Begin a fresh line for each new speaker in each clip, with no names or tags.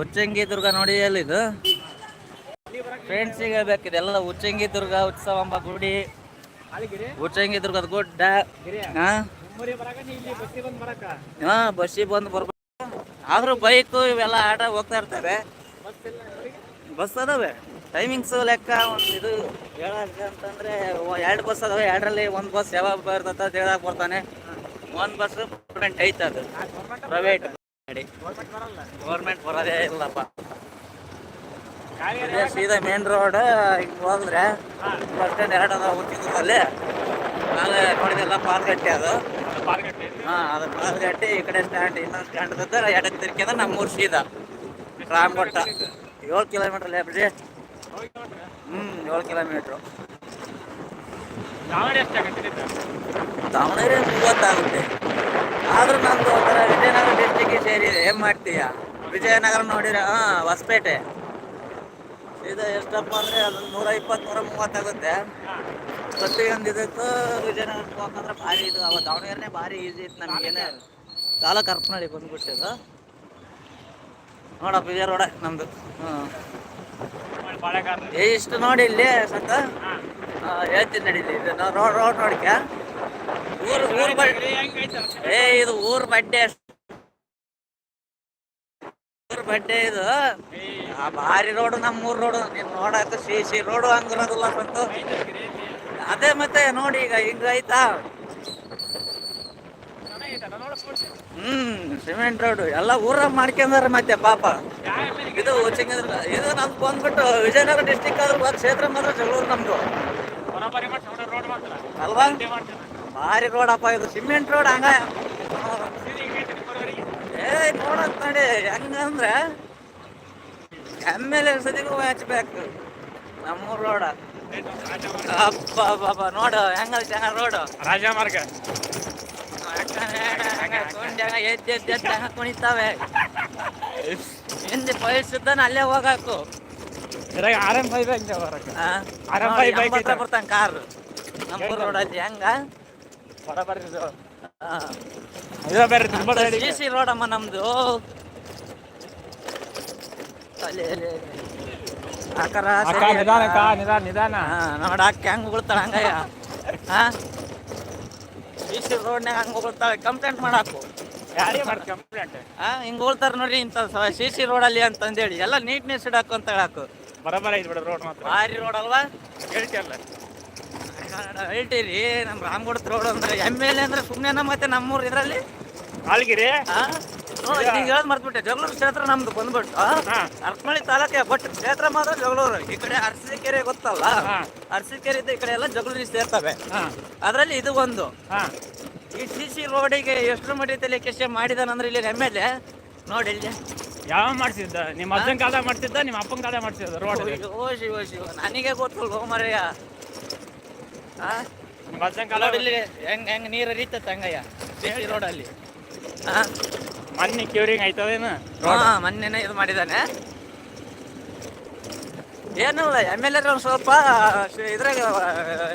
ಉಚ್ಚಂಗಿ ದುರ್ಗ ನೋಡಿ ಅಲ್ಲಿದು ಫ್ರೆಂಡ್ಸ್ ಈಗ ಬೇಕಿದೆ ಎಲ್ಲ ಉಚ್ಚಂಗಿ ದುರ್ಗ, ಉತ್ಸವ ಎಂಬ ಗುಡಿ. ಉಚ್ಚಂಗಿ ದುರ್ಗದ ಗುಡ್ಡ. ಹಾ? ಬಸ್ಸಿಗೆ ಬಂದು ಬರ್ಬೇಕು. ಆದ್ರೂ ಬೈಕ್ ಇವೆಲ್ಲ ಆಟ ಹೋಗ್ತಾ ಇರ್ತಾರೆ ಬಸ್ ಅದಾವೆ. ಟೈಮಿಂಗ್ಸ್ ಲೆಕ್ಕ ಒಂದು ಇದು ಅಂತಂದ್ರೆ ಎರಡು ಬಸ್ ಅದಾವೆ. ಎರಡರಲ್ಲಿ ಒಂದು ಬಸ್ ಯಾವಾಗ ಬರ್ತದ ಹೇಳಕ್ ಬರ್ತಾನೆ. ಒಂದು ಬಸ್ ಪೇಮೆಂಟ್ ಐತೆ ಅದು. ಪ್ರೈವೇಟ್ ಗೌರ್ಮೆಂಟ್ ಬರೋದೇ ಇಲ್ಲಪ್ಪ. ಸೀದಾ ಮೇನ್ ರೋಡ್ ಹೋದ್ರೆ ಬಸ್ ಸ್ಟ್ಯಾಂಡ್ ಎರಡು ಅದಾವ ಅಲ್ಲಿ. ನಾಳೆ ನೋಡಿದೆಲ್ಲ ಪಾಲ್ಗಟ್ಟೆ ಅದು. ಹಾ, ಅದು ಪಾಲ್ಗಟ್ಟೆ ಈ ಕಡೆ ಸ್ಟ್ಯಾಂಡ್ ಇನ್ನೊಂದು ಸ್ಟ್ಯಾಂಡ್ ಇದ್ದ ಎಡಕ್ಕೆ ತಿರ್ಕಿದ್ರೆ ನಮ್ಮೂರು ಸೀದಾ. ರಾಮಘಟ್ಟ ಏಳು ಕಿಲೋಮೀಟರ್ ಲೇಬ್ರಿ ಹ್ಮ್, ಏಳು ಕಿಲೋಮೀಟ್ರು ದಾವಣಗೆರೆ ಮೂವತ್ತಾಗುತ್ತೆ. ಆದ್ರೂ ನಂದು ಒಂಥರ ವಿಜಯನಗರ ಡಿಸ್ಟಿಕ್ಗೆ ಸೇರಿದೆ. ಏನ್ ಮಾಡ್ತೀಯ? ವಿಜಯನಗರ ನೋಡಿರ ಹಾ, ಹೊಸಪೇಟೆ. ಇದು ಎಷ್ಟಪ್ಪ ಅಂದ್ರೆ ಅದು ನೂರ ಇಪ್ಪತ್ತು ನೂರ ಮೂವತ್ತಾಗುತ್ತೆ. ಪ್ರತಿಯೊಂದು ಇದಕ್ಕೂ ವಿಜಯನಗರ ಹೋಗಂದ್ರೆ ಭಾರಿ ಇದು. ಅವ ದಾವಣಗೆರೆನೇ ಭಾರಿ ಈಸಿ ಇತ್ತು ನಮಗೇನೆ ತಾಲೂಕು ಹರಪನಹಳ್ಳಿ ಬಂದ್ಬಿಟ್ಟಿದ್ದು. ನೋಡಪ್ಪ ವಿಜಯ ರೋಡ ನಮ್ದು. ಹ್ಮ್. ಇಷ್ಟು ನೋಡಿ ಇಲ್ಲಿ ಸತ್ತ ಹೇಳ್ತೀನಿ ನಡೀಲಿ ಇದು ರೋಡ್ ರೋಡ್ ನೋಡಿಕ. ಊರು, ಊರ್ ಬಡ್ಡಿ ಏ, ಇದು ಊರ್ ಬಡ್ಡೆ ಊರ್ ಇದು. ಆ ಭಾರಿ ರೋಡ್ ನಮ್ಮ ಊರ್ ರೋಡ್, ನೀನ್ ನೋಡಾಕ ಸಿ ಸಿ ರೋಡು ಹಂಗಿರೋದಿಲ್ಲ ಬಂತು ಅದೇ ಮತ್ತೆ ನೋಡಿ ಈಗ ಹಿಂಗ ಆಯ್ತಾ ಹ್ಮ್, ಸಿಮೆಂಟ್ ರೋಡ್, ಎಲ್ಲ ಊರಾಗ ಮಾಡ್ಕೊಂಡಾರ ಮತ್ತೆ ಪಾಪ. ಇದು ಚಿಂಗದುರ್ಗ ಇದು ನಮ್ಗೆ ಬಂದ್ಬಿಟ್ಟು ವಿಜಯನಗರ ಡಿಸ್ಟಿಕ್ ಆದ್ರೂ ಕ್ಷೇತ್ರ ಮಾತ್ರ ಜಗಳೂರು ನಮ್ದು. ಅಲ್ವಾ? ಭಾರಿ ರೋಡ್ ಅಪ್ಪ ಇದು ಸಿಮೆಂಟ್ ರೋಡ್ ಹಂಗ. ಏ ನೋಡತ್ ನೋಡಿ ಹೆಂಗಂದ್ರೆ ಎಂ ಎಲ್ ಎ ಸದಿಗೂ ಹಚ್ಬೇಕು. ನಮ್ಮೂರ್ ರೋಡ ಅಪ್ಪ ಬಾಬಾ ನೋಡು ಹೆಂಗ ಹೆಂಗ ರೋಡು
ರಾಜ ಮಾರ್ಗ
ಎದ್ದು ಎದ್ದು ಎದ್ದು ಹಂಗ ಕುಣಿತಾವೆ ಹಿಂದೆ ಬಯಸಿದ್ದಾನ ಅಲ್ಲೇ ಹೋಗಾಕು
ಆರಂಭ ಆರ್ ಎಂ ಫೈವ್ ಹಂಗೆ ಬರಕ್ಕೆ
ಆ?
ಎಂ
ಫೈವ್
ಬೈಕ್
ಬರ್ತಾನ ಕಾರ್. ನಮ್ಮೂರ್ ರೋಡಲ್ಲಿ ಹೆಂಗ?
ಇದು. ಬೇರೆ
ಸಿ ಸಿ ರೋಡ್ ಅಮ್ಮ ನಮ್ದು. ಅಲ್ಲಿ ಅಲ್ಲಿ, ಅಲ್ಲಿ. ಆಕಾರ
ನಿಧಾನ.
ಅಕ್ಕ
ನಿಧಾನ ನಿಧಾನ.
ಹಾ ನೋಡ ಅಕ್ಕ ಹೆಂಗ್ ಉಗುಳ್ತಾಳ ಹಂಗಯ್ಯ. ಹಾ? ಸಿ ಸಿ ರೋಡ್ನಾಗ ಹಂಗ ಉಗುಳ್ತಾಳೆ ಕಂಪ್ಲೇಂಟ್ ಮಾಡಾಕು.
ಯಾರಿಗೆ ಮಾಡಿ ಕಂಪ್ಲೇಂಟ್
ಹಾ ಹಿಂಗೆ ಉಳ್ತಾರೆ ನೋಡ್ರಿ ಇಂಥ ಸಿ ಸಿ ರೋಡಲ್ಲಿ ಅಂತಂದೇಳಿ. ಎಲ್ಲ ನೀಟ್ನೆಸ್ ಇಡಾಕು ಅಂತ ಹೇಳಾಕು.
ಬರಬರ ಐತಿ ಬಿಡ ರೋಡ್ ಮಾತ್ರ.
ಭಾರಿ ರೋಡ್ ಅಲ್ವಾ?
ಹೇಳ್ತಿಯಲ್ಲ.
ಹೇಳ್ತೀರಿ ನಮ್ಮ ರಾಮಗುಡತ್ ರೋಡ್ ಅಂದ್ರೆ ಎಂ ಎಲ್ ಎ ಅಂದ್ರೆ ಸುಮ್ಮನೆ ಮತ್ತೆ ನಮ್ಮೂರ್ ಇದ್ರಲ್ಲಿ?
ಆಲ್ಗಿರಿ
ಈಗ ಹೇಳದ್ ಮರ್ತ್ಬಿಟ್ಟೆ ಜಗಳೂರು ಕ್ಷೇತ್ರ ನಮ್ದು ಬಂದ್ಬಿಟ್ಟು. ಅರ್ಕಮಳಿ ತಾಲೂಕೆ ಬಟ್ ಕ್ಷೇತ್ರ ಮಾತ್ರ ಜಗಳೂರು. ಈ ಕಡೆ ಅರಸೀಕೆರೆ ಗೊತ್ತಲ್ಲ. ಅರಸೀಕೆರೆ ಇದ್ದ ಈ ಕಡೆ ಎಲ್ಲ ಜಗಳೂರಿಗೆ ಸೇರ್ತವೆ. ಅದರಲ್ಲಿ ಇದು ಒಂದು. ಈ ಸಿ ಸಿ ರೋಡಿಗೆ ಎಷ್ಟು ಮಟ್ಟದಲ್ಲಿ ಕೆಸ ಮಾಡಿದಾನಂದ್ರೆ ಇಲ್ಲಿ ಎಂ ಎಲ್ ಎ ನೋಡಿ ಇಲ್ಲಿ.
ಯಾವ ಮಾಡ್ಸಿದ್ದ? ನಿಮ್ಮ ಅಜ್ಜನ ಕಾಲ ಮಾಡ್ತಿದ್ದ ನಿಮ್ಮ ಅಪ್ಪನ ಕಾಲ ಮಾಡ್ತಿದ್ದ ರೋಡ್?
ಓ ಶಿವ ಶಿವ ನನಗೆ ಗೊತ್ತು ಓ ಮರೆಯ ಆ
ನಿಮ್ಮ ಅಜ್ಜನ ಕಾಲ
ನೋಡಿ ಇಲ್ಲಿ ಹೆಂಗ್ ಹೆಂಗ್ ನೀರು ಹರಿತೈತೆ ಹಂಗಯ್ಯ ಸಿ ಸಿ ರೋಡಲ್ಲಿ
ಮಣ್ಣಿ ಕ್ಯೂರಿಂಗ್ ಆಯ್ತದೇನು?
ಹಾ ಮೊನ್ನೆನೆ ಇದು ಮಾಡಿದಾನೆ ಏನಿಲ್ಲ ಎಂ ಎಲ್ ಎ ಸ್ವಲ್ಪ ಇದ್ರಾಗ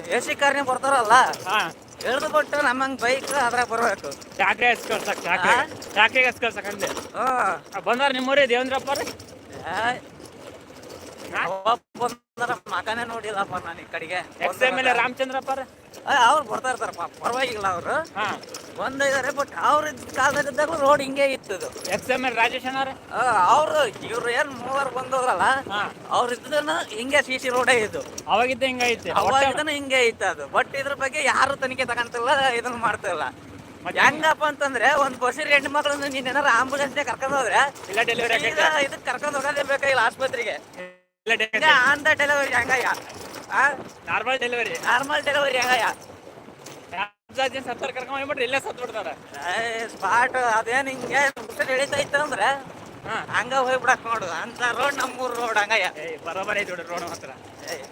ಎ ಸಿ ಕಾರ್ನೇ ಬರ್ತಾರಲ್ಲ.
ಹಾ.
ಎಳ್ದು ಕೊಟ್ಟು ನಮ್ಮಂಗ್ ಬೈಕ್ ಅದ್ರಾಗ ಬರ್ಬೇಕು.
ಚಾಕ್ರಿ ಹಚ್ ಕಳ್ಸಕ್ ಚಾಕ್ರಿ.
ಹಾ?
ಚಾಕ್ರಿಗೆ ಹಚ್ ಕಳ್ಸಕ್ ಅಂದೆ ಬಂದಾರ ನಿಮ್ಮೂರೇ ದೇವೇಂದ್ರಪ್ಪ
ಮಗನೇ ನೋಡಿಲ್ಲಪ್ಪ ನಾನು ಈ ಕಡೆಗೆ.
Ex M L A Ramachandrappa
ಅವ್ರು? ಬರ್ತಾ ಇರ್ತಾರಪ್ಪ ಪರವಾಗಿಲ್ಲ ಅವರು. ಬಂದಿದ್ದಾರೆ ಬಟ್ ಅವ್ರ ಕಾಲದಾಗಿದ್ದಾಗ ರೋಡ್ ಹಿಂಗೆ ಇತ್ತದು.
ಎಕ್ಸ್ ಎಂ ಎಲ್ ರಾಜೇಶ್
ಅವರು? ಇವ್ರು ಏನ್ ಮೂವರು ಬಂದವ್ರಲ್ಲ
ಹಾ.
ಅವ್ರ ಇದ್ದನ ಹಿಂಗೆ ಸಿ ಸಿ ರೋಡೇ ಇದ್ದು.
ಅವಾಗಿದ್ದ ಹಿಂಗೆ
ಅವಾಗ ಅವಾಗಿದ್ದನ ಹಿಂಗೆ ಐತೆ ಅದು. ಬಟ್ ಇದ್ರ ಬಗ್ಗೆ ಯಾರು ತನಿಖೆ ತಗೊಂತಿಲ್ಲ ಇದನ್ನ ಮಾಡ್ತಿಲ್ಲ ಹೆಂಗಪ್ಪ ಅಂತಂದ್ರೆ ಒಂದ್ ಬಸ್ಸಿಗೆ ಹೆಣ್ಣು ಮಗಳನ್ನ ನೀನ್ ಏನಾರ ಆಂಬುಲೆನ್ಸ್ ಕರ್ಕೊಂಡ್ ಹೋದ್ರೆ
ಇಲ್ಲ ಡೆಲಿವರಿ
ಸೀದಾ ಇದಕ್ ಕರ್ಕೊಂಡ್ ಹೋಗೋದೇ ಬೇಕಾಗಿಲ್ಲ ಆಸ್ಪತ್ರೆಗೆ? ಆನ್ ದ ಡೆಲಿವರಿ ಹೆಂಗಯ್ಯ.
ನಾರ್ಮಲ್ ಡೆಲಿವರಿ
ನಾರ್ಮಲ್ ಡೆಲಿವರಿ ಹೆಂಗಯ್ಯ.
ಸತ್ತಾರ ಕರ್ಕೊಂಡ್ ಹೋಗ್ಬಿಟ್ರೆ ಇಲ್ಲೇ ಸತ್ ಬಿಡ್ತಾರ.
ಸ್ಪಾಟ್ ಅದೇನ್ ಹಿಂಗೆ ಉಸಿರು ಇತ್ತು ಅಂದ್ರೆ
ಹಾ.
ಹಂಗ ಹೋಗ್ಬಿಡಕ್ ನೋಡು. ಅಂತ ರೋಡ್ ನಮ್ಮೂರ್ ರೋಡ್ ಹಂಗಯ್ಯ.
ಬರೋಬರ ಐತಿ ಬಿಡ್ರಿ ರೋಡ್ ಮಾತ್ರ.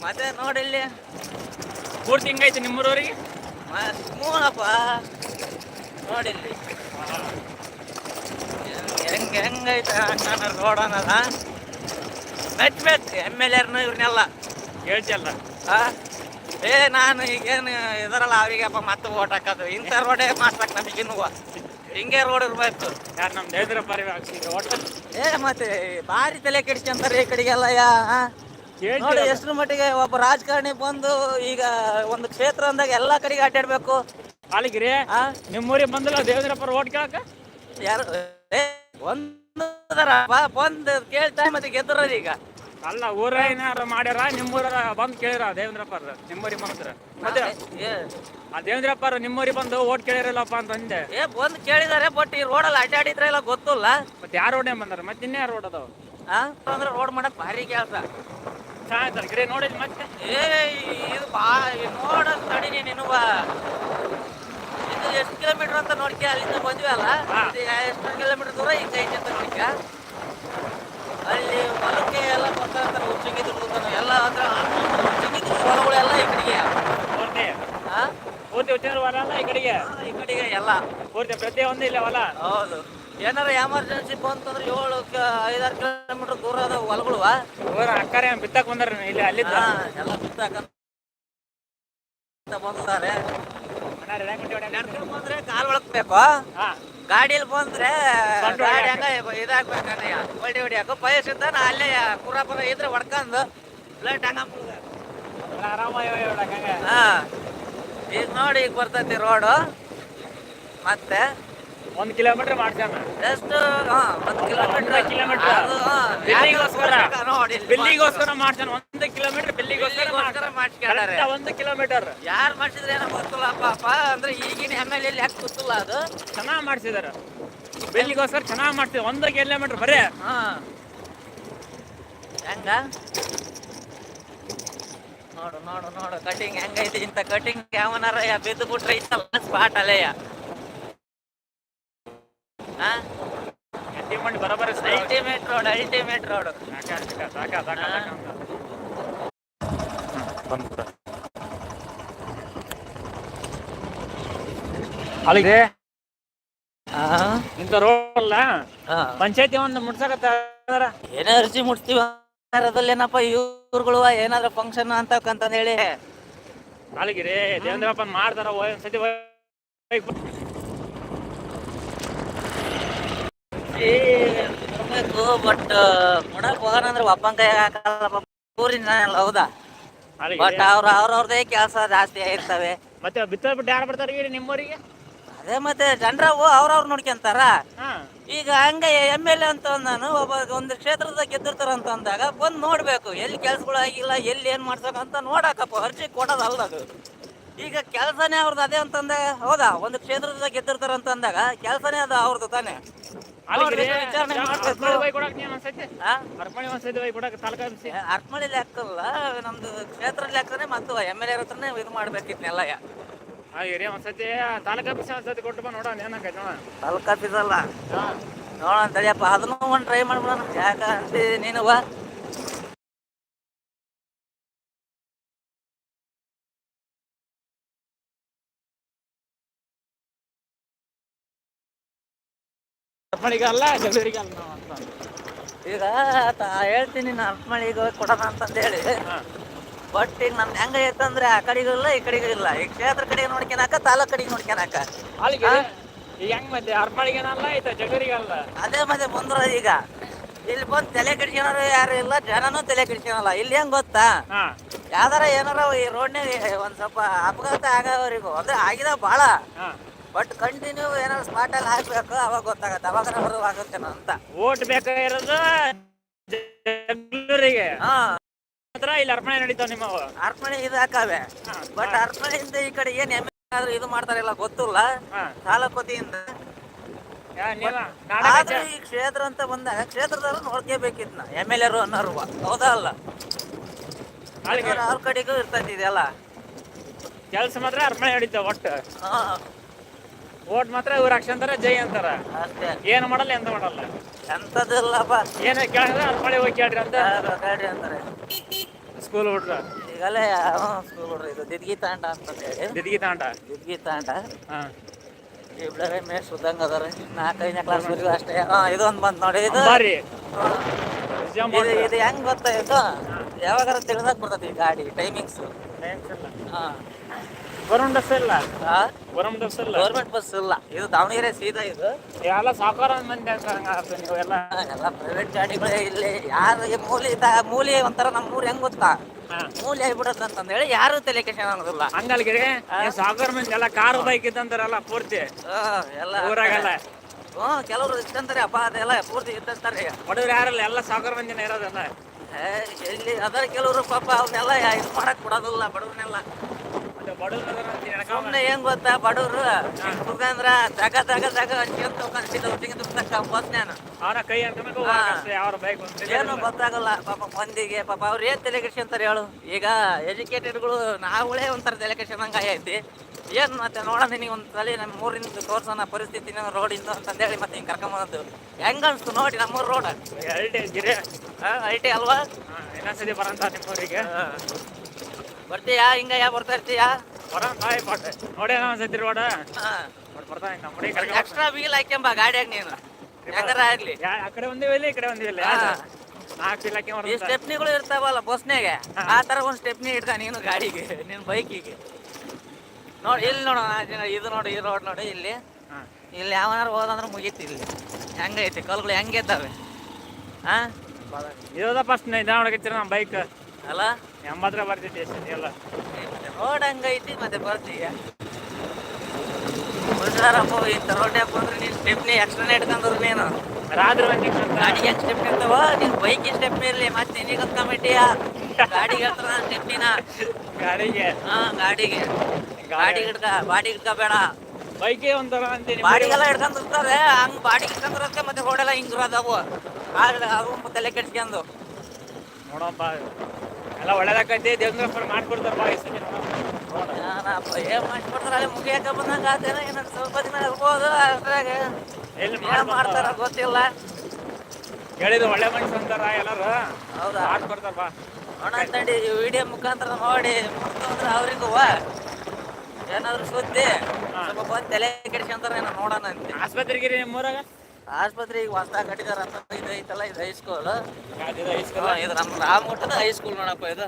ಮತ್ತೆ ನೋಡಿಲ್ಲಿ
ಪೂರ್ತಿ ಹಿಂಗೈತಿ ನಿಮ್ಮೂರವ್ರಿಗೆ?
ಮೂನಪ್ಪ ನೋಡಿಲ್ಲಿ ಹೆಂಗ್ ಹೆಂಗೈತೆ ಹಂಗ ರೋಡ್ ಅನ್ನೋದ ಮೆಚ್ಬೇಕು ಎಂ ಎಲ್ ಎರ್ನು ಇವ್ರನ್ನೆಲ್ಲ
ಹೇಳ್ತಿಯಲ್ಲ.
ಆ? ಏ ನಾನು ಈಗೇನು ಇದರಲ್ಲ ಅವರಿಗಪ್ಪ ಮತ್ತೆ ಓಟ್ ಹಾಕೋದು. ಇಂಥ ರೋಡೇ ಮಾಡ್ಸಕ್ ನಮಗಿನ್ನುವ ಹಿಂಗೆ ರೋಡ್ ಇರ್ಬೇಕು.
ಯಾರು ನಮ್ಮ ದೇವೇಂದ್ರಪ್ಪ ರೀ ಒಟ್ಟು.
ಏ ಮತ್ತೆ ಭಾರಿ ತಲೆ ಕೆಡಿಸ್ಕೊಂತಾರೆ ಈ ಕಡೆಗೆಲ್ಲ ಯಾ? ನೋಡಿ ಎಷ್ಟರ ಮಟ್ಟಿಗೆ ಒಬ್ಬ ರಾಜಕಾರಣಿ ಬಂದು ಈಗ ಒಂದು ಕ್ಷೇತ್ರ ಅಂದಾಗ ಎಲ್ಲಾ ಕಡೆಗೆ ಅಡ್ಡಾಡ್ಬೇಕು.
ಅಲ್ಲಿಗಿರಿ ನಿಮ್ಮೂರಿಗೆ ಬಂದಿಲ್ಲ ದೇವೇಂದ್ರಪ್ಪ ಓಟ್ ಕೇಳಕ
ಯಾರು? ಬಾ- ಬಂದು ಕೇಳ್ತಾ ಮತ್ತೆ ಗೆದ್ದರ ಈಗ.
ಅಲ್ಲ ಊರ ಏನಾರ ಮಾಡ್ಯಾರ ನಿಮ್ಮೂರ ಬಂದು ಕೇಳಿರ ದೇವೇಂದ್ರಪ್ಪ ನಿಮ್ಮೂರಿ ಬಂದ್ರ? ಮತ್ತೆ ಆ ದೇವೇಂದ್ರಪ್ಪ ನಿಮ್ಮೂರಿ ಬಂದು ಓಟ್ ಕೇಳಿರಲ್ಲಪ್ಪ ಅಂತ ಅಂದೆ.
ಏ ಬಂದು ಕೇಳಿದಾರೆ ಬಟ್ ಈ ರೋಡಲ್ಲಿ ಅಡ್ಡಾಡಿದ್ರೆ ಎಲ್ಲ ಗೊತ್ತಿಲ್ಲ?
ಮತ್ತೆ ಯಾರು ರೋಡೇ ಬಂದಾರ? ಮತ್ತೆ ಇನ್ನೇ ರೋಡ್ ಅದಾವ?
ಅಂದ್ರೆ ರೋಡ್ ಮಾಡಕ್ ಭಾರಿ ಕೆಲಸ
ಚೆನ್ನಾಗಿದ್ದಾರೆ ಗಿಡ ನೋಡಿದ್ ಮತ್ತೆ?
ಏ ಇದು ಬಾ ನೋಡ ತಡಿ ನೀನು ಬಾ ಇದು ಎಷ್ಟು ಕಿಲೋಮೀಟರ್ ಅಂತ ನೋಡ್ಕೆ ಅಲ್ಲಿಂದ ಬಂದ್ವಿ ಅಲ್ಲ? ಎಷ್ಟು ಕಿಲೋಮೀಟರ್ ದೂರ ಈಗ ಐತೆ ಅಂತ ನೋಡ್ಕ. ಅಲ್ಲಿ ಹೊಲಕ್ಕೆ ಎಲ್ಲ ಉಚ್ಚಂಗಿ ದುಡ್ತಾನೆ ಎಲ್ಲ ಅಂದ್ರೆ ಉಚ್ಚಂಗಿ ಹೊಲಗಳೆಲ್ಲ ಈ ಕಡೆಗೆ.
ಪೂರ್ತಿ? ಉಚ್ಚಿನ ಹೊಲ ಅಲ್ಲ ಈ ಕಡೆಗೆ?
ಈ ಕಡೆಗೆ ಎಲ್ಲ.
ಪೂರ್ತಿ ಪ್ರತಿಯೊಂದು ಇಲ್ಲ ಹೊಲ?
ಹೌದು. ಏನಾರ ಎಮರ್ಜೆನ್ಸಿ ಬಂತಂದ್ರೆ ಏಳು ಐದಾರು ಕಿಲೋಮೀಟರ್ ದೂರ ಅದ ಹೊಲಗಳು
ಅಕ್ಕಾರೆ ಬಿತ್ತಕ್ ಬಂದಾರ ಇಲ್ಲಿ
ಅಲ್ಲಿ ಎಲ್ಲ ಬಿತ್ತಾಕ ನಡ್ಕೊಂಡ್ ಬಂದ್ರೆ ಕಾಲ್
ಒಳಕ್ಬೇಕು.
ಗಾಡಿಲಿ ಬಂದ್ರೆ ಗಾಡಿ. ಹಂಗ ಇದಾಗ್ಬೇಕನ್ನಯ್ಯ ಹೊಡಿ ಹೊಡಿಯಾಕ. ಪಯಸ್ಸಿದ್ದ ನಾ ಅಲ್ಲೇ ಕುರಾಪುರ ಇದ್ರೆ ಹೊಡ್ಕೊಂಡು ಫ್ಲೈಟ್ ಹಂಗ ಈಗ ನೋಡಿ ಈಗ ಬರ್ತೈತಿ ರೋಡು ಮತ್ತೆ
ಒಂದ್ ಕಿಲೋಮೀಟರ್ ಮಾಡ್ಸ್ಯಾನ
ಎಷ್ಟು? ಒಂದ್ ಕಿಲೋಮೀಟರ್.
ಕಿಲೋಮೀಟರ್.
ನೋಡಿ
ಬೆಲ್ಲಿಗೋಸ್ಕರ ಮಾಡ್ತಾನ ಒಂದು ಕಿಲೋಮೀಟರ್ ಬಿಲ್ಲಿಗೋಸ್ಕರ
ಮಾಡ್ಸ್ಕೊಂಡಾರೆ.
ಒಂದು ಕಿಲೋಮೀಟರ್.
ಯಾರು ಮಾಡಿಸಿದ್ರೆ ಏನೋ ಗೊತ್ತಿಲ್ಲ ಪಾಪ. ಅಂದ್ರೆ ಈಗಿನ ಎಂ ಎಲ್ ಎಲ್ಲಿ ಯಾಕೆ ಗೊತ್ತಿಲ್ಲ ಅದು?
ಚೆನ್ನಾಗ್ ಮಾಡ್ಸಿದಾರ. ಬಿಲ್ಲಿಗೋಸ್ಕರ ಚೆನ್ನಾಗಿ ಮಾಡ್ತಿದ್ರು ಒಂದು ಕಿಲೋಮೀಟರ್ ಬರೇ.
ಹಾ. ಹೆಂಗ? ನೋಡು ನೋಡು ನೋಡು. ಕಟಿಂಗ್ ಹೆಂಗೈತಿ ಇಂಥ ಕಟಿಂಗ್ ಯಾವನಾರ ಬಿದ್ದು ಬಿಟ್ರೆ ಇತ್ತಲ್ಲ ಸ್ಪಾಟ್ ಅಲೆಯ.
ಬರೋಬರ
ಅಲ್ಟಿಮೇಟ್ ರೋಡ್ ಅಲ್ಟಿಮೇಟ್ ರೋಡ್
ಅಲ್ಲಿಗೆ ಇಂಥ ರೋಡ್ ಅಲ್ಲ? ಪಂಚಾಯತಿ ಒಂದು ಮುಟ್ಸಕತ್ತ
ಏನೇ ಅರ್ಜಿ ಮುಟ್ತೀವಿ ಏನಪ್ಪ ಇವ್ರಗಳು ಏನಾದ್ರು ಫಂಕ್ಷನ್ ಅಂತಕ್ಕಂತಂದ ಹೇಳಿ
ಅಲ್ಲಿಗೆ ದೇವೇಂದ್ರಪ್ಪ ಮಾಡ್ತಾರ ಒಂದ್ಸತಿ
ಬರ್ಬೇಕು ಬಟ್ ಕೊಡಕ್ ಹೋಗೋಣ ಅಂದ್ರೆ ಒಬ್ಬನ ಕೈ ಹಾಕಲ್ಲಪ್ಪ ಊರಿನ ಹೌದಾ? ಬಟ್ ಅವ್ರ ಅವ್ರವ್ರದೇ ಕೆಲಸ ಜಾಸ್ತಿ ಇರ್ತವೆ
ಮತ್ತೆ ಬಿತ್ತ ಬಿಟ್ಟು ಯಾರು ಬರ್ತಾರೆ ನಿಮ್ಮೂರಿಗೆ
ಅದೇ ಮತ್ತೆ ಜನರವು ಅವ್ರವ್ರು ನೋಡ್ಕೊಂತಾರ.
ಹಾ.
ಈಗ ಹಂಗ ಎಂ ಎಲ್ ಎ ಅಂತ ನಾನು ಒಬ್ಬ ಒಂದು ಕ್ಷೇತ್ರದ ಗೆದ್ದಿರ್ತಾರ ಅಂತ ಅಂದಾಗ ಬಂದ್ ನೋಡ್ಬೇಕು ಎಲ್ಲಿ ಕೆಲ್ಸಗಳು ಆಗಿಲ್ಲ ಎಲ್ಲಿ ಏನ್ ಮಾಡ್ಸಕಂತ ನೋಡಕಪ್ಪ ಅರ್ಜಿ ಕೊಡೋದಲ್ಲ ಅದು ಈಗ ಕೆಲಸನೇ ಅವ್ರದ್ದು ಅದೇ ಅಂತಂದಾಗ ಹೌದಾ? ಒಂದು ಕ್ಷೇತ್ರದಿಂದ ಗೆದ್ದಿರ್ತಾರ ಅಂತ ಅಂದಾಗ ಕೆಲಸನೇ ಅದು ಅವ್ರದ್ದು ತಾನೇ.
ಅರ್ಪಣೆ
ಲೆಕ್ಕಲ್ಲ ನಮ್ದು ಕ್ಷೇತ್ರ ಲೆಕ್ಕನೇ ಮತ್ತು ಎಂ ಎಲ್ ಎ ಹತ್ರನೇ ಇದು ಮಾಡ್ಬೇಕಿತ್ನೆಲ್ಲ
ಹಾಗೆ ಒಂದ್ಸತಿ ತಾಲೂಕಾ ಆಫೀಸ್ ಒಂದ್ಸತಿ ಕೊಟ್ಟು ಬಾ ನೋಡೋಣ ಏನಾಗೈತೆ ನೋಡ
ತಾಲೂಕ್ ಆಫೀಸ್ ಅಲ್ಲ. ನೋಡೋಣ ತಡಿಯಪ್ಪ ಅದನ್ನು ಒಂದು ಟ್ರೈ ಮಾಡ್ಬಿಡೋಣ. ಯಾಕಂತ ನೀನು
ನಾವು ಅಂತ.
ಈಗ ತ- ಹೇಳ್ತೀನಿ ನಾನು ಹೋಗಿ ಕೊಡೋಣ ಅಂತಂದು ಹೇಳಿ ಬಟ್ ಈಗ ನಮ್ದು ಹೆಂಗ ಐತಂದ್ರೆ ಆ ಕಡೆಗೂ ಇಲ್ಲ ಈ ಕಡೆಗೂ ಇಲ್ಲ. ಈ ಕ್ಷೇತ್ರ ಕಡೆಗೆ ನೋಡ್ಕೊಳಕ ತಾಲೂಕ್ ಕಡೆಗೆ ನೋಡ್ಕೊಳಕ
ಅಲ್ಲಿಗೆ ಈಗ ಹೆಂಗ್ ಮತ್ತೆ ಆಯ್ತಾ
ಅದೇ ಮತ್ತೆ ಬಂದ್ರ ಈಗ. ಇಲ್ಲಿ ಬಂದು ತಲೆ ಕೆಡ್ಸ್ಕೊಳೋರು ಯಾರು ಇಲ್ಲ ಜನನೂ ತಲೆ ಕೆಡ್ಸ್ಕೊಳಲ್ಲ ಇಲ್ಲಿ ಹೆಂಗ್ ಗೊತ್ತಾ?
ಹಾ.
ಯಾವ್ದಾರ ಏನಾರ ಈ ರೋಡ್ನಾಗ ಒಂದ್ ಸ್ವಲ್ಪ ಅಪಘಾತ ಆಗವರಿಗೂ ಅಂದ್ರೆ ಆಗಿದ ಭಾಳ
ಹಾ.
ಬಟ್ ಕಂಟಿನ್ಯೂ ಏನಾದ್ರು ಸ್ಪಾಟ್ ಅಲ್ಲಿ ಹಾಕ್ಬೇಕು ಅವಾಗ ಗೊತ್ತಾಗತ್ತೆ. ಅವಾಗ ಬರೋದು ಆಗುತ್ತೆ ಅಂತ.
ಓಟ್ ಬೇಕಾಗಿರೋದು ಜಗಳೂರಿಗೆ
ಹಾ.
ಮಾತ್ರ ಇಲ್ಲಿ ಅರ್ಪಣೆ ನಡೀತಾವ ನಿಮ್ಮ
ಅರ್ಪಣೆ ಇದು ಹಾಕಾವೆ. ಬಟ್ ಅರ್ಪಣೆಯಿಂದ ಈ ಕಡೆ ಏನ್ ಎಂ ಆದ್ರೂ ಇದು ಮಾಡ್ತಾರಿಲ್ಲ ಗೊತ್ತಿಲ್ಲ. ತಾಲೂಕ್ ವತಿಯಿಂದ ಆದ್ರೆ ಈ ಕ್ಷೇತ್ರ ಅಂತ ಬಂದಾಗ ಕ್ಷೇತ್ರದವ್ರು ನೋಡ್ಕೋಬೇಕಿದ್ನ ಎಂ ಎಲ್ ಎರು ಅನ್ನೋರು ಹೌದಾ ಅಲ್ಲ? ಅವ್ರ ಕಡೆಗೂ ಇರ್ತೈತಿ ಇದೆಲ್ಲ.
ಕೆಲಸ ಮಾತ್ರ ಅರ್ಪಣೆ ನಡೀತಾವ ಒಟ್ಟು.
ಹಾ.
ಓಟ್ ಮಾತ್ರ ಇವ್ರು ಅಕ್ಷಂತಾರ ಜೈ ಅಂತಾರ.
ಅಷ್ಟೇ.
ಏನು ಮಾಡಲ್ಲ ಎಂತ ಮಾಡಲ್ಲ.
ಎಂತದಿಲ್ಲಪ್ಪ
ಏನ ಕೇಳಿದ್ರೆ ಮಳೆ ಹೋಗಿ ಕೇಳ್ರಿ ಅಂತ.
ಗಾಡಿ ಅಂತಾರೆ.
ಸ್ಕೂಲ್ ಹುಡ್ರ.
ಈಗಲೇ ಸ್ಕೂಲ್ ಹುಡ್ರಿ ಇದು ದಿದ್ಗಿ ತಾಂಡ ಅಂತ ಹೇಳಿ
ದಿದ್ಗಿ ತಾಂಡ?
ದಿದ್ಗಿ ತಾಂಡ.
ಹಾ.
ಇಬ್ಬರೇ ಮೇ ಸುದ್ದಂಗ ಅದಾರ. ನಾಲ್ಕೈದನೇ ಕ್ಲಾಸ್ ವರೆಗೂ ಅಷ್ಟೇ. ಹಾ ಇದೊಂದು ಬಂತು ನೋಡಿ ಇದು
ಬಾರಿ
ಇದು ಇದು ಹೆಂಗ್ ಗೊತ್ತಾ ಇದು ಯಾವಾಗಾರ ತಿಳಿದಾಗ ಬರ್ತೈತಿ ಈ ಗಾಡಿ ಟೈಮಿಂಗ್ಸ್
ಗೌರ್ಮೆಂಟ್ ಬಸ್ ಇಲ್ಲ?
ಆ?
ಗೌರ್ಮೆಂಟ್ ಬಸ್ ಇಲ್ಲ?
ಗೌರ್ಮೆಂಟ್ ಬಸ್ ಇಲ್ಲ. ಇದು ದಾವಣಗೆರೆ ಸೀದಾ ಇದು.
ಎಲ್ಲ ಸಾಕಾರ ಮಂದಿ ಹಂಗಾದ್ರೆ ನೀವೆಲ್ಲ
ಎಲ್ಲ? ಪ್ರೈವೇಟ್ ಗಾಡಿಗಳೇ ಇಲ್ಲಿ. ಯಾರು ಮೂಲಿ ಮೂಲಿ ಒಂಥರ ನಮ್ಮ ಊರು ಹೆಂಗ್ ಗೊತ್ತಾ. ಮೂಲಿ ಆಗ್ಬಿಡತ್ತೆ ಅಂತ ಹೇಳಿ ಯಾರು ತಲೆ ಅನ್ನೋದಿಲ್ಲ
ಹಂಗಲ್ಗಿರಿ ಸಾಕಾರ ಮಂದಿ ಎಲ್ಲ ಕಾರು ಬೈಕ್ ಇದ್ದಂತಾರಲ್ಲ ಪೂರ್ತಿ?
ಎಲ್ಲ.
ಊರಾಗೆಲ್ಲ.
ಹ್ಞೂ ಕೆಲವರು ಇಷ್ಟಂತಾರೆ ಅಪ್ಪ ಅದೆಲ್ಲ ಪೂರ್ತಿ ಇದ್ದಂತಾರೆ
ಬಡವ್ರು ಯಾರಲ್ಲ ಎಲ್ಲ ಸಾಕಾರ ಮಂದಿನ ಇರೋದಲ್ಲ?
ಇಲ್ಲಿ ಅದರ ಕೆಲವರು ಪಾಪ ಅವನ್ನೆಲ್ಲ ಇದು ಮಾಡಕ್ ಕೊಡೋದಿಲ್ಲ ಬಡವ್ರನ್ನೆಲ್ಲ. ಸುಮ್ಮನೆ ಏನ್ ಗೊತ್ತಾ ಬಡವ್ರು? ಅಂದ್ರ ಜಗ ಜಗ ಜಗ ಹಂಚ್ಕೊಂತ ಹೋಗ್ಕೊಂಡು ಒಟ್ಟಿಗೆ ತುಂಬಕ್ಕ ಬಸ್ನ್ಯಾನ
ಅವನ ಕೈ ಅನ್ಕೊಂಬೇಕು
ಹಾ.
ಅವ್ರ ಬೈಕ್
ಏನು ಗೊತ್ತಾಗಲ್ಲ ಪಾಪ ಮಂದಿಗೆ ಪಾಪ ಅವ್ರು ಏನ್ ತಲೆ ಅಂತಾರೆ ಹೇಳು? ಈಗ ಎಜುಕೇಟೆಡ್ಗಳು ನಾವುಗಳೇ ಒಂಥರ ತಲೆ ಕೆಡ್ಸ್ಕೊಂಡಂಗ ಐತಿ. ಏನ್ ಮತ್ತೆ ನೋಡೋಣ ನಿನಗೆ ಒಂದು ಸಲ ನಮ್ಮ ಊರಿಂದ ತೋರ್ಸೋಣ ಪರಿಸ್ಥಿತಿನ ರೋಡಿಂದ ಅಂತಂದೇಳಿ ಮತ್ತೆ ಹಿಂಗೆ ಕರ್ಕೊಂಬಂದು ಹೆಂಗ ಅನ್ಸ್ತು ನೋಡಿ ನಮ್ಮೂರ್ ರೋಡ್
ಎರಡೇ ಗಿರಿ.
ಐ ಟಿ ಅಲ್ವಾ?
ಇನ್ನೊಂದ್ಸತಿ ಬರಂತ ನಿಮ್ಮೂರಿಗೆ
ಬರ್ತೀಯಾ? ಹಿಂಗ ಯಾ ಬರ್ತಾ ಇರ್ತೀಯಾ?
ಬರಂತ ಪಾಠ ನೋಡಿ ಒಂದ್ಸತಿ ರೋಡ ಬರ್ತಾ ನಮ್ಮ
ಎಕ್ಸ್ಟ್ರಾ ವೀಲ್ ಹಾಕ್ಯಂಬ ಗಾಡಿಯಾಗ ನೀನು. ಹೆಂಗಾರ ಆಗಲಿ.
ಆ ಕಡೆ ಒಂದೇ ಇಲ್ಲ ಈ ಕಡೆ ಒಂದೇ.
ಈ ಸ್ಟೆಪ್ನಿಗಳು ಇರ್ತಾವಲ್ಲ ಬಸ್ನಾಗೆ ಆ ತರ ಒಂದು ಸ್ಟೆಪ್ನಿ ಇಡ್ತಾನೆ ನೀನು ಗಾಡಿಗೆ ನಿನ್ ಬೈಕಿಗೆ ನೋಡಿ ಇಲ್ಲಿ ನೋಡೋಣ ಇದು ನೋಡಿ ಈ ರೋಡ್ ನೋಡಿ ಇಲ್ಲಿ. ಇಲ್ಲಿ ಯಾವನಾರು ಹೋದಂದ್ರೆ ಮುಗೀತು ಇಲ್ಲಿ. ಹೆಂಗೈತಿ? ಕಲ್ಗಳು ಹೆಂಗೆ ಇದ್ದಾವೆ? ಹಾ
ಇರೋದ ಫಸ್ಟ್ ನೋಡಕತ್ತೀರ ನಮ್ಮ ಬೈಕ್
ಅಲ್ಲ?
ಎಂಬತ್ತರ ಬರ್ತಿದ್ದೆ ಎಷ್ಟು ಎಲ್ಲ.
ರೋಡ್ ಹಂಗೈತಿ ಮತ್ತೆ ಬರ್ತೀಯ ಹುಷಾರಪ್ಪ ಇಂಥ ರೋಡ್ ಬಂದ್ರೆ ನೀನು ಸ್ಟೆಪ್ನಿ ಎಕ್ಸ್ಟ್ರಾ ಇಟ್ಕೊಂಡ್ರು ನೀನು.
ರಾತ್ರಿ ಬಂದಿ ಗಾಡಿ
ಗಾಡಿಗೆ ಸ್ಟೆಪ್ ಇರ್ತಾವ ನಿನ್ ಬೈಕ್ ಸ್ಟೆಪ್ ಇರ್ಲಿ ಮತ್ತೆ ನಿನಗೆ ಕತ್ಕೊಂಬಿಟ್ಟಿಯ ಗಾಡಿಗೆ ಹೇಳ್ತಾರ ಸ್ಟೆಪ್ನಿನ
ಗಾಡಿಗೆ.
ಹಾಂ ಗಾಡಿಗೆ. ಗಾಡಿ ಹಿಡ್ಕ ಬಾಡಿ ಬೇಡ
ಬೈಕೇ ಒಂಥರ ಅಂತೀನಿ
ಬಾಡಿಗೆಲ್ಲ ಹಿಡ್ಕೊಂಡಿರ್ತಾರೆ ಹಂಗ್ ಬಾಡಿ ಹಿಡ್ಕೊಂಡಿರೋದಕ್ಕೆ ಮತ್ತೆ ರೋಡೆಲ್ಲ ಹಿಂಗ್ ಅದಾವು ಆಗ ಅವು ತಲೆ ಕೆಡ್ಸ್ಕೊಂಡು.
ನೋಡಪ್ಪ ಎಲ್ಲ ಒಳ್ಳೇದಾಕೈತಿ ದೇವೇಂದ್ರಪ್ಪ ಮಾಡ್ಕೊಡ್ತಾರ ಬಾ ಈ ಸತಿ ನೋಡೋಣ.
ಏನಪ್ಪ ಏನ್ ಮಾಡ್ಕೊಡ್ತಾರ ಅಲ್ಲಿ ಮುಗಿಯಕ ಬಂದಂಗ ಆತೇನ ಏನಾರ ಸ್ವಲ್ಪ ದಿನ ಇರ್ಬೋದು ಅದ್ರಾಗ
ಎಲ್ಲಿ
ಮಾಡ್ತಾರ ಗೊತ್ತಿಲ್ಲ.
ಹೇಳಿದ್ರು ಒಳ್ಳೆ ಮನುಷ್ಯ ಅಂತಾರ ಎಲ್ಲರೂ.
ಹೌದಾ?
ಮಾಡ್ಕೊಡ್ತಾರ ಬಾ
ನೋಡ ತಡಿ ವಿಡಿಯೋ ಮುಖಾಂತರ ನೋಡಿ ಅಂದ್ರೆ ಅವ್ರಿಗೂ ಏನಾದ್ರು ಸುದ್ದಿ? ಸ್ವಲ್ಪ ಬಂದ್ ತಲೆ ಕೆಡ್ಸ್ಕೊಂತಾರ ನೋಡೋಣ ಅಂತ.
ಆಸ್ಪತ್ರೆಗೆ ನಿಮ್ಮೂರಾಗ
ಆಸ್ಪತ್ರೆ ಈಗ ಹೊಸ್ದಾಗ್ ಕಟ್ಟಿದಾರ ಅಂತ ಇದು ಐತಲ್ಲ ಇದು ಹೈಸ್ಕೂಲ್ ಇದು ನಮ್ಮ ರಾಮಗುಟ್ಟದ ಹೈಸ್ಕೂಲ್ ನೋಡಪ್ಪ ಇದು.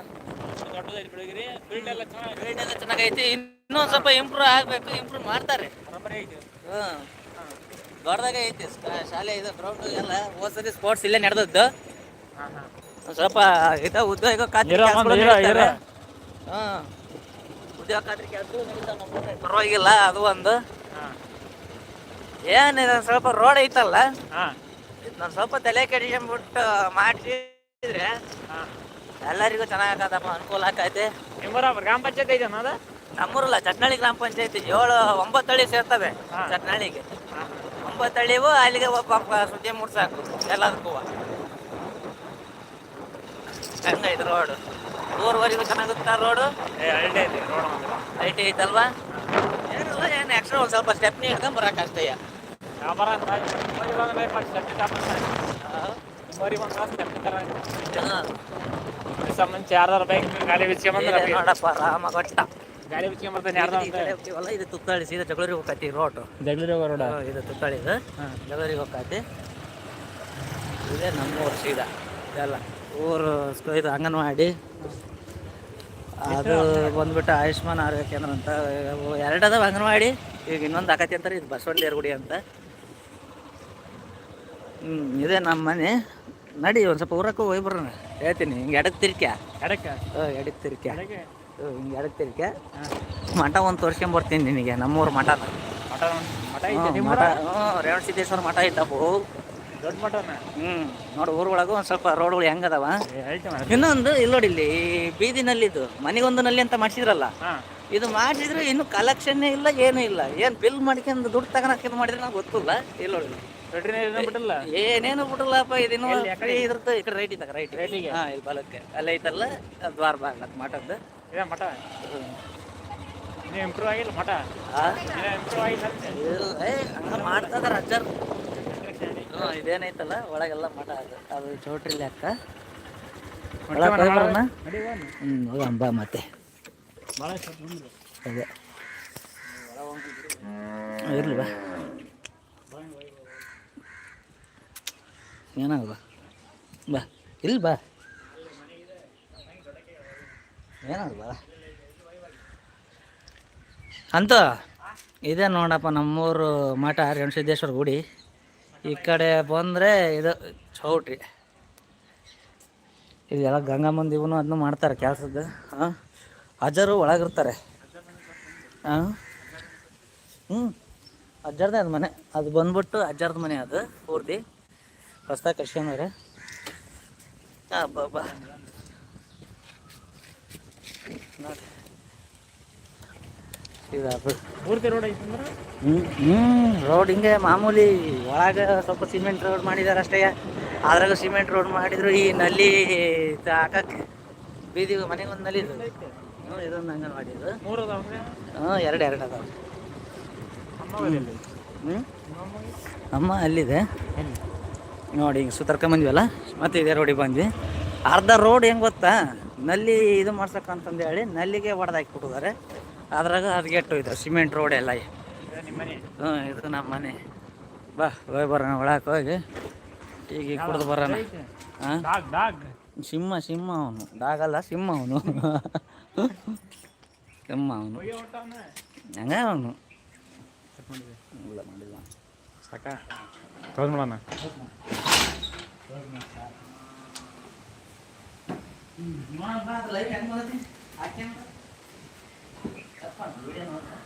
ದೊಡ್ಡದೈತಿ ಬೆಳಗಿರಿ ಫೀಲ್ಡ್ ಎಲ್ಲ ಚೆನ್ನಾಗಿ
ಗ್ರೇಡ್ ಎಲ್ಲ ಚೆನ್ನಾಗೈತಿ. ಇನ್ನೊಂದ್ ಸ್ವಲ್ಪ ಇಂಪ್ರೂವ್ ಆಗ್ಬೇಕು ಇಂಪ್ರೂವ್ ಮಾಡ್ತಾರೆ. ಹ್ಮ್ ದೊಡ್ಡದಾಗ ಐತಿ. ಶಾಲೆ ಇದು ಗ್ರೌಂಡ್ ಎಲ್ಲ. ಹೋದ್ಸತಿ ಸ್ಪೋರ್ಟ್ಸ್ ಇಲ್ಲೇ ನಡೆದದ್ದು.
ಹಾಂ ಹಾಂ.
ಸ್ವಲ್ಪ ಇದ ಉದ್ಯೋಗ ಖಾತ್ರಿ
ಇರೋ
ಉದ್ಯೋಗ ಖಾತ್ರಿ ಕೆಲಸ ಪರವಾಗಿಲ್ಲ ಅದು ಒಂದು. ಏನ್ ಇದು ಸ್ವಲ್ಪ ರೋಡ್ ಐತಲ್ಲ? ನಾನು ಸ್ವಲ್ಪ ತಲೆ ಕೆಡಿಸ್ಕೊಂಡ್ಬಿಟ್ಟು ಮಾಡಿಸಿದ್ರೆ ಎಲ್ಲರಿಗೂ ಚೆನ್ನಾಗತ್ತಪ್ಪ ಅನುಕೂಲ ಆಕೈತಿ.
ನಿಮ್ಮೂರ ಗ್ರಾಮ ಪಂಚಾಯತ್ ಐತೆ ಅನ್ನೋದು
ನಮ್ಮೂರಲ್ಲ ಚಟ್ನಳ್ಳಿ ಗ್ರಾಮ ಪಂಚಾಯತಿ. ಏಳು ಒಂಬತ್ತು ಹಳ್ಳಿ ಸೇರ್ತವೆ. ಚಟ್ನಳ್ಳಿಗೆ. ಒಂಬತ್ತು ಹಳ್ಳಿವು ಅಲ್ಲಿಗೆ ಒಬ್ಬ ಸುದ್ದಿ ಮೂಡ್ಸಾಕು ಎಲ್ಲದಕ್ಕೂ. ಹೆಂಗೈತೆ ರೋಡ್ ಊರ್ವರೆಗೂ ಚೆನ್ನಾಗುತ್ತಾ ರೋಡು?
ಏ ಹಳ್ಳಿ ಐತಿ ನೋಡೋಣ
ಐಟಿ ಐತಲ್ವಾ? ಏನಿಲ್ಲ ಏನು ಆಕ್ಷನ್ ಒಂದು ಸ್ವಲ್ಪ ಸ್ಟೆಪ್ನಿ ಹಿಡ್ಕೊಂಡ್ ಬರಕ್ಕೆ ಅಷ್ಟೇ.
ವ್ಯಾಪಾರ ಅಂತ ನಿಮ್ಮೂರಿಗೆ ಬಂದ್ರೆ ಫಸ್ಟ್ ಸ್ಟೆಪ್ ನೀ ನಿಮ್ಮೂರಿಗೆ ಬಂದ್ರೆ ಸ್ಟೆಪ್ ಥರ ಸಂಬಂಧ ಯಾರ್ದಾರ ಬೈಕ್ ಬಿಚ್ಕೊಂಬಂದ್ರೆ
ನೋಡಪ್ಪ ರಾಮ
ಬಿಚ್ಕೊಂಬರ್ತಾನೆ ಯಾರ್ದಾರ
ಇದು ತುತ್ತಾಳಿ ಸೀದಾ ಜಗಳೂರಿಗೆ ಹೋಗತಿ ರೋಡ್.
ಜಗಳೂರಿಗೆ ರೋಡ?
ಇದು ತುತ್ತಾಳಿ ಇದು. ಜಗಳೂರಿಗೆ ಇದೇ ನಮ್ಮೂರು ಸೀದಾ ಇದೆಲ್ಲ. ಊರು ಇದು ಅಂಗನವಾಡಿ. ಅದು ಬಂದ್ಬಿಟ್ಟು ಆಯುಷ್ಮಾನ್ ಆರೋಗ್ಯ ಕೇಂದ್ರ ಅಂತ ಎರಡು ಅದಾವ ಅಂಗನವಾಡಿ. ಈಗ ಇನ್ನೊಂದು ಆಕತಿ ಅಂತಾರೆ ಇದು ಬಸವಣ್ಣ ಗುಡಿ ಅಂತ. ಹ್ಞೂ ಇದೇ ನಮ್ಮ ಮನೆ. ನಡಿ ಒಂದು ಸ್ವಲ್ಪ ಊರಕ್ಕೆ ಹೋಗಿ ಬರೋಣ. ಹೇಳ್ತೀನಿ ಹಿಂಗೆ ಎಡಕ್ಕೆ ತಿರ್ಕ್ಯಾ?
ಎಡಕ್ಕೆ?
ಎಡಕ್ಕೆ ತಿರ್ಕ್ಯಾ?
ಹ್ಞೂ
ಹಿಂಗೆ ಎಡಕ್ಕೆ ತಿರ್ಕ್ಯಾ? ಮಠ ಒಂದು ತೋರಿಸ್ಕೊಂಬರ್ತೀನಿ ನಿನಗೆ ನಮ್ಮೂರು ಮಠ
ಮಠ
ಹ್ಞೂ, ಮಠ ಹ್ಞೂ ರೇವಣ ಸಿದ್ದೇಶ್ವರ ಮಠ ಇದ್ದವು
ದೊಡ್ಡ ಮಠನ?
ಹ್ಞೂ ನೋಡಿ ಊರೊಳಗೂ ಒಂದು ಸ್ವಲ್ಪ ರೋಡ್ಗಳು ಹೆಂಗದವ ಇನ್ನೊಂದು ಇಲ್ಲಿ ನೋಡಿ ಇಲ್ಲಿ ಬೀದಿನಲ್ಲಿದ್ದು ಮನೆಗೊಂದು ನಲ್ಲಿ ಅಂತ ಮಾಡಿಸಿದ್ರಲ್ಲ?
ಹಾಂ.
ಇದು ಮಾಡಿದ್ರೆ ಇನ್ನು ಕಲೆಕ್ಷನ್ನೇ ಇಲ್ಲ ಏನು ಇಲ್ಲ. ಏನು ಬಿಲ್ ಮಾಡ್ಕೊಂಡು ದುಡ್ಡು ತಗೊಳಕ್ಕೆ ಇದು ಮಾಡಿದ್ರೆ ನಂಗೆ ಗೊತ್ತಿಲ್ಲ. ಇಲ್ಲಿ ನೋಡಿ.
ಬಿಟ್ಟಿಲ್ಲ?
ಏನೇನು ಬಿಡಲ್ಲಪ್ಪ
ಇದೇನು?
ಇದ್ರದ್ದು ಈ ಕಡೆ ರೈಟ್ ಇದ್ದಾಗ ರೈಟ್
ರೈಟಿಗೆ?
ಹಾಂ ಇಲ್ಲಿ ಬಲಕ್ಕೆ. ಅಲ್ಲಿ ಐತಲ್ಲ ಅದು ದ್ವಾರ ಬಾಗ್ಲ ಮಠದ್ದು.
ಇದೇ ಮಠ? ನೀವು ಇಂಪ್ರೂವ್ ಆಗಿಲ್ಲ ಮಠ?
ಇಲ್ಲ ಹಂಗ ಮಾಡ್ತದ ರಜರ್ ಇದೇನೈತಲ್ಲ? ಒಳಗೆಲ್ಲ ಮಠ ಅದು. ಅದು ಚೌಟ್ರಿ ಲೆಕ್ಕ.
ಮಠ
ಒಳಗೆ ಹೋಗಿ ಬರೋಣ.
ನಡಿ ಹೋಗೋಣ.
ಹ್ಞೂ ಮತ್ತೆ. ಅದೇ. ಇರ್ಲಿ ಬಾ. ಏನಾಗ ಬಾ. ಬಾ ಇಲ್ಲಿ ಬಾ. ಏನಾಗ ಬಾ ಅಂತ ಇದೆ ನೋಡಪ್ಪ ನಮ್ಮೂರು ಮಠ ರೇಣುಸಿದ್ದೇಶ್ವರ ಗುಡಿ. ಈ ಕಡೆ ಬಂದರೆ ಇದು ಚೌಟ್ರಿ. ಇದೆಲ್ಲ ಮಂದಿ ಇವನು ಅದನ್ನು ಮಾಡ್ತಾರೆ ಕೆಲಸದ್ದು. ಹಾಂ ಅಜ್ಜರು ಒಳಗಿರ್ತಾರೆ. ಹಾಂ ಹ್ಞೂ ಅಜ್ಜರ್ದೇ ಅದು ಮನೆ. ಅದು ಬಂದ್ಬಿಟ್ಟು ಅಜ್ಜರದ ಮನೆ ಅದು, ಪೂರ್ತಿ. ಹಾಂ ಬಾ ಬಾ. ನೋಡಿ
ಪೂರ್ತಿ ರೋಡ್
ಹ್ಞೂ ರೋಡ್ ಹಿಂಗೆ ಮಾಮೂಲಿ ಒಳಗೆ ಸ್ವಲ್ಪ ಸಿಮೆಂಟ್ ರೋಡ್ ಮಾಡಿದಾರೆ ಅಷ್ಟೇ. ಅದ್ರಾಗ ಸಿಮೆಂಟ್ ರೋಡ್ ಮಾಡಿದ್ರು ಈ ನಲ್ಲಿ ಹಾಕಕ್ಕೆ ಬೀದಿ ಮನೆಗೆ ಒಂದು ನಲ್ಲಿ ಹ್ಞೂ ಇದೊಂದು
ಮೂರು ಅದಾವ್ರಿ
ಹ್ಞೂ ಎರಡು ಎರಡು ಅದಾವೆ. ಹ್ಞೂ ಅಮ್ಮ ಅಲ್ಲಿದೆ. ನೋಡಿ ಹಿಂಗೆ ಸುತ್ತರ್ಕೊಂಬಂದ್ವಲ್ಲ ಮತ್ತೆ ಇದೇ ರೋಡಿಗೆ ಬಂದ್ವಿ. ಅರ್ಧ ರೋಡ್ ಹೆಂಗೆ ಗೊತ್ತಾ? ನಲ್ಲಿ ಇದು ಮಾಡ್ಸಕ್ಕಂತಂದು ಹೇಳಿ ನಲ್ಲಿಗೆ ಹೊಡೆದಾಕ್ಬಿಟ್ಟಿದ್ದಾರೆ ಅದ್ರಾಗ ಅದು ಗೆಟ್ಟು ಇದೆ ಸಿಮೆಂಟ್ ರೋಡ್ ಎಲ್ಲ. ಹ್ಞೂ ಇದು ನಮ್ಮ ಮನೆ. ಬಾ ಹೋಗಿ ಬರೋಣ ಒಳಕ್ಕೆ ಹೋಗಿ. ಈಗ ಕುಡ್ದು ಬರೋಣ. ಹಾಂ?
Dog dog.
ಸಿಂಹ ಸಿಂಹ ಅವನು. ಡಾಗಲ್ಲ ಸಿಂಹ ಅವನು. ಸಿಂಹ ಅವನು.
ಹೋಗಿ
ಅವನು.
ಸಾಕ? ತಗೊಂಡ್ ಮಾಡೋಣ
ಲೈಟ್ ಹೆಂಗೆ ಬಂದೈತಿ ಹಾಕ್ಯಾನ? ಕಪ್ಪ, ವಿಡಿಯೋ ನೋಡ್ತಾ.